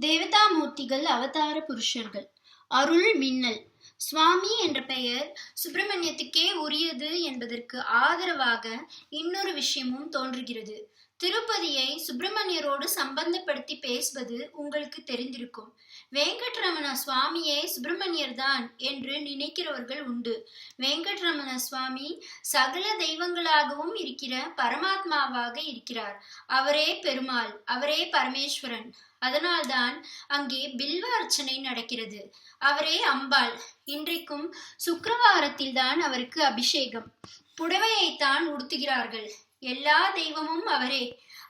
தேவதாமூர்த்திகள் அவதார புருஷர்கள். அருள் மின்னல். சுவாமி என்ற பெயர் சுப்பிரமணியத்துக்கே உரியது என்பதற்கு ஆதரவாக இன்னொரு விஷயமும் தோன்றுகிறது. திருப்பதியை சுப்பிரமணியரோடு சம்பந்தப்படுத்தி பேசுவது உங்களுக்கு தெரிந்திருக்கும். வெங்கட்ரமண சுவாமியே சுப்பிரமணியர் தான் என்று நினைக்கிறவர்கள் உண்டு. வெங்கட்ரமண சுவாமி சகல தெய்வங்களாகவும் இருக்கிற பரமாத்மாவாக இருக்கிறார். அவரே பெருமாள் அவரே பரமேஸ்வரன். அதனால்தான் அங்கே பில்வ அர்ச்சனை நடக்கிறது. அவரே அம்பாள். இன்றைக்கும் சுக்கரவாரத்தில் தான் அவருக்கு அபிஷேகம். புடவையைத்தான் உடுத்துகிறார்கள். எல்லா தெய்வமும் அவரே.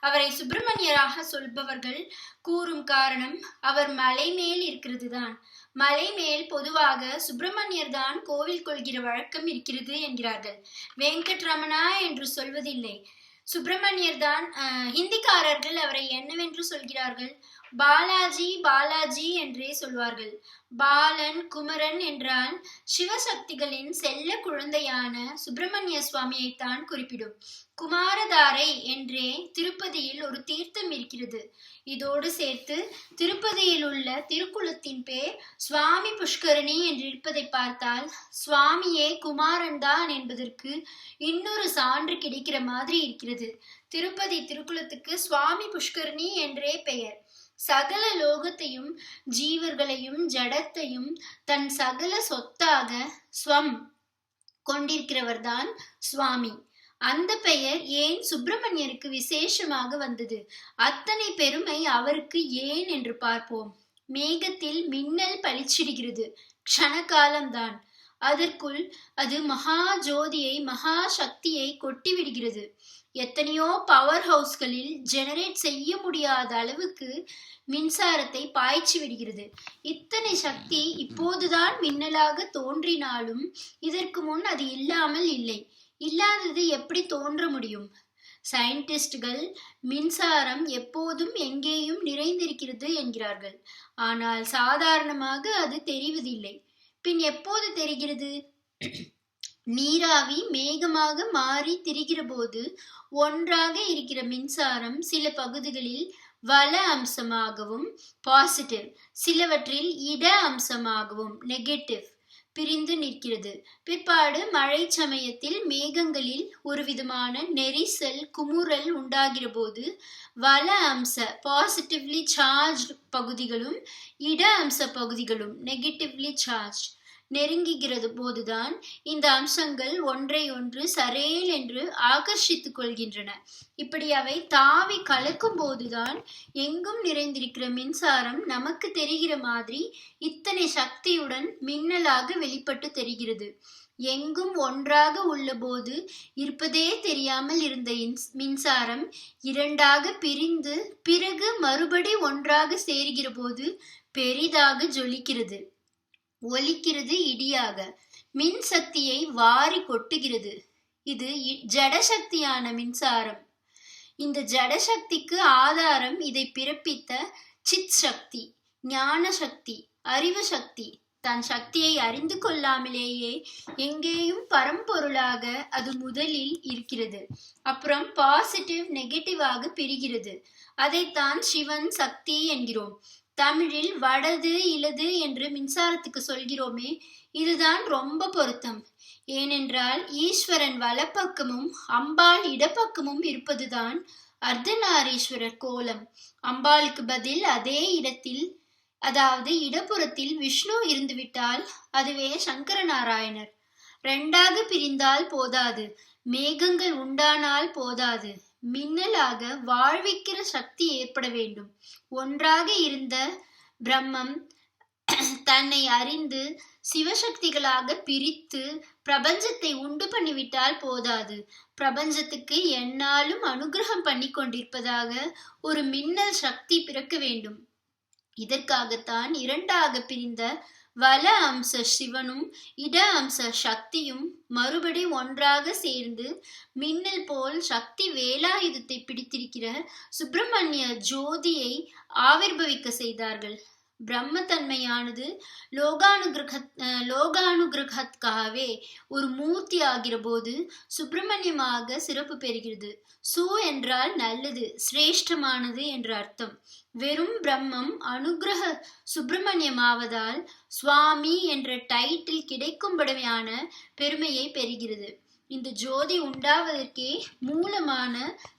அவரை சுப்பிரமணியராக சொல்பவர்கள் கூறும் காரணம் அவர் மலை மேல் இருக்கிறது தான் மலை மேல் பொதுவாக சுப்பிரமணியர் தான் கோவில் கொள்கிற வழக்கம் இருக்கிறது என்கிறார்கள். வெங்கட்ரமணா என்று சொல்வதில்லை. சுப்பிரமணியர் தான் ஹிந்திக்காரர்கள் அவரை என்னவென்று சொல்கிறார்கள்? பாலாஜி பாலாஜி என்றே சொல்வார்கள். பாலன் குமரன் என்றால் சிவசக்திகளின் செல்ல குழந்தையான சுப்பிரமணிய சுவாமியைத்தான் குறிப்பிடும். குமாரதாரை என்றே திருப்பதியில் ஒரு தீர்த்தம் இருக்கிறது. இதோடு சேர்த்து திருப்பதியில் உள்ள திருக்குளத்தின் பேர் சுவாமி புஷ்கரணி என்று இருப்பதை பார்த்தால் சுவாமியே குமாரன் தான் என்பதற்கு இன்னொரு சான்று கிடைக்கிற மாதிரி இருக்கிறது. திருப்பதி திருக்குளத்துக்கு சுவாமி புஷ்கரணி என்றே பெயர். சகல லோகத்தையும் ஜீவர்களையும் ஜடத்தையும் தன் சகல சொத்தாக ஸ்வம் கொண்டிருக்கிறவர்தான் சுவாமி. அந்த பெயர் ஏன் சுப்பிரமணியருக்கு விசேஷமாக வந்தது? அத்தனை பெருமை அவருக்கு ஏன் என்று பார்ப்போம். மேகத்தில் மின்னல் பளிச்சிடுகிறது. க்ஷணகாலம்தான். அதற்குள் அது மகா ஜோதியை மகா சக்தியை கொட்டிவிடுகிறது. எத்தனையோ பவர் ஹவுஸ்களில் ஜெனரேட் செய்ய முடியாத அளவுக்கு மின்சாரத்தை பாய்ச்சி விடுகிறது. இத்தனை சக்தி இப்போதுதான் மின்னலாக தோன்றினாலும் இதற்கு முன் அது இல்லாமல் இல்லை. இல்லாதது எப்படி தோன்ற முடியும்? சயின்டிஸ்டுகள் மின்சாரம் எப்போதும் எங்கேயும் நிறைந்திருக்கிறது என்கிறார்கள். ஆனால் சாதாரணமாக அது தெரிவதில்லை. பின் எப்போது தெரிகிறது? நீராவி மேகமாக மாறி திரிகிற போது ஒன்றாக இருக்கிற மின்சாரம் சில பகுதிகளில் வல அம்சமாகவும் பாசிட்டிவ் சிலவற்றில் இட அம்சமாகவும் நெகட்டிவ் பிரிந்து நிற்கிறது. பிற்பாடு மழை சமயத்தில் மேகங்களில் ஒரு விதமான நெரிசல் குமுறல் உண்டாகிற போது வல அம்ச பாசிட்டிவ்லி சார்ஜ் பகுதிகளும் இட அம்ச பகுதிகளும் நெகட்டிவ்லி சார்ஜ் நெருங்குகிறது போதுதான். இந்த அம்சங்கள் ஒன்றை ஒன்று சரேல் என்று ஆகர்ஷித்துக் கொள்கின்றன. இப்படி அவை தாவி கலக்கும் போதுதான். எங்கும் நிறைந்திருக்கிற மின்சாரம் நமக்கு தெரிகிற மாதிரி இத்தனை சக்தியுடன் மின்னலாக வெளிப்பட்டு தெரிகிறது. எங்கும் ஒன்றாக உள்ள போது இருப்பதே தெரியாமல் இருந்த மின்சாரம் இரண்டாக பிரிந்து பிறகு மறுபடி ஒன்றாக சேர்கிற போது பெரிதாக ஜொலிக்கிறது. ஒலிக்கிறது இடியாக. மின் சக்தியை வாரி கொட்டுகிறது. இது ஜடசக்தியான மின்சாரம். இந்த ஜடசக்திக்கு ஆதாரம் இதை பிறப்பித்த சித் சக்தி ஞான சக்தி அறிவு சக்தி தன் சக்தியை அறிந்து கொள்ளாமலேயே எங்கேயும் பரம்பொருளாக அது முதலில் இருக்கிறது. அப்புறம் பாசிட்டிவ் நெகட்டிவாக பிரிகிறது. அதைத்தான் சிவன் சக்தி என்கிறோம். தமிழில் வடது இலது என்று மின்சாரத்துக்கு சொல்கிறோமே இதுதான் ரொம்ப பொருத்தம். ஏனென்றால் ஈஸ்வரன் வலப்பக்கமும் அம்பாள் இடப்பக்கமும் இருப்பதுதான் அர்த்தநாரீஸ்வரர் கோலம். அம்பாளுக்கு பதில் அதே இடத்தில் அதாவது இடப்புறத்தில் விஷ்ணு இருந்துவிட்டால் அதுவே சங்கர நாராயணர் ரெண்டாக பிரிந்தால் போதாது. மேகங்கள் உண்டானால் போதாது. மின்னலாக வாழ்விக்கிற சக்தி ஏற்பட வேண்டும். ஒன்றாக இருந்த பிரம்மம் தன்னை அறிந்து சிவசக்திகளாக பிரித்து பிரபஞ்சத்தை உண்டு பண்ணிவிட்டால் போதாது. பிரபஞ்சத்துக்கு என்னாலும் அனுகிரகம் பண்ணி கொண்டிருப்பதாக ஒரு மின்னல் சக்தி பிறக்க வேண்டும். இதற்காகத்தான் இரண்டாக பிரிந்த வல அம்ச சிவனும் இட அம்ச சக்தியும் மறுபடி ஒன்றாக சேர்ந்து மின்னல் போல் சக்தி வேலாயுதத்தை பிடித்திருக்கிற சுப்பிரமணிய ஜோதியை ஆவிர்பவிக்க செய்தார்கள். பிரம்மத்தன்மையானது லோகானுகிரக அஹ், லோகானுகிரகத்துக்காகவே ஒரு மூர்த்தி ஆகிற போது சுப்பிரமணியமாக சிறப்பு பெறுகிறது. சு என்றால் நல்லது சிரேஷ்டமானது என்ற அர்த்தம். வெறும் பிரம்மம் அனுகிரக சுப்பிரமணியமாவதால் சுவாமி என்ற டைட்டில் கிடைக்கும்படியான பெருமையை பெறுகிறது. இந்த ஜோதி உண்டாவதற்கே மூலமான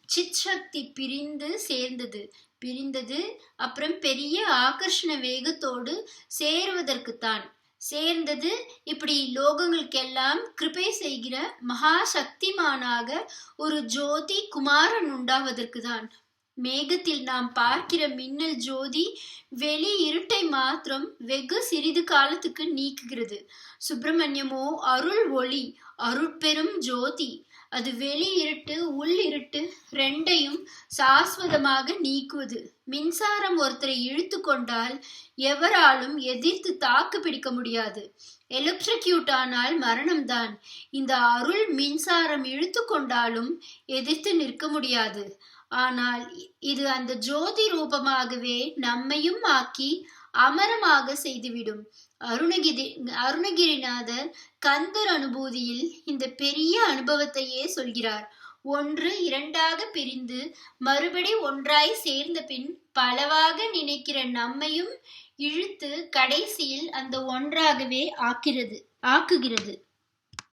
சித் சக்தி பிரிந்து சேர்ந்தது. பிரிந்தது. அப்புறம் பெரிய ஆகர்ஷண வேகத்தோடு சேருவதற்குத்தான். சேர்ந்தது இப்படி லோகங்களுக்கெல்லாம் கிருபை செய்கிற மகா சக்திமானாக ஒரு ஜோதி குமாரன் உண்டாவதற்கு தான் மேகத்தில் நாம் பார்க்கிற மின்னல் ஜோதி வெளி இருட்டை மாத்திரம் வெகு சிறிது காலத்துக்கு நீக்குகிறது. சுப்பிரமணியமோ அருள் ஒளி அருட்பெரும் ஜோதி அது வெளி இருட்டு உள் இருட்டு ரெண்டையும் சாஸ்வதமாக நீக்குவது. மின்சாரம் ஒருத்தரை இழுத்து கொண்டால் எவராலும் எதிர்த்து தாக்கு பிடிக்க முடியாது. எலக்ட்ரிக்யூட் ஆனால் மரணம்தான். இந்த அருள் மின்சாரம் இழுத்து கொண்டாலும் எதிர்த்து நிற்க முடியாது. ஆனால் இது அந்த ஜோதி ரூபமாகவே நம்மையும் ஆக்கி அமரமாக செய்துவிடும். அருணகிரி அருணகிரிநாதர் கந்தர் அனுபூதியில் இந்த பெரிய அனுபவத்தையே சொல்கிறார். ஒன்று இரண்டாக பிரிந்து மறுபடி ஒன்றாய் சேர்ந்த பின் பலவாக நினைக்கிற நம்மையும் இழுத்து கடைசியில் அந்த ஒன்றாகவே ஆக்கிறது ஆக்குகிறது.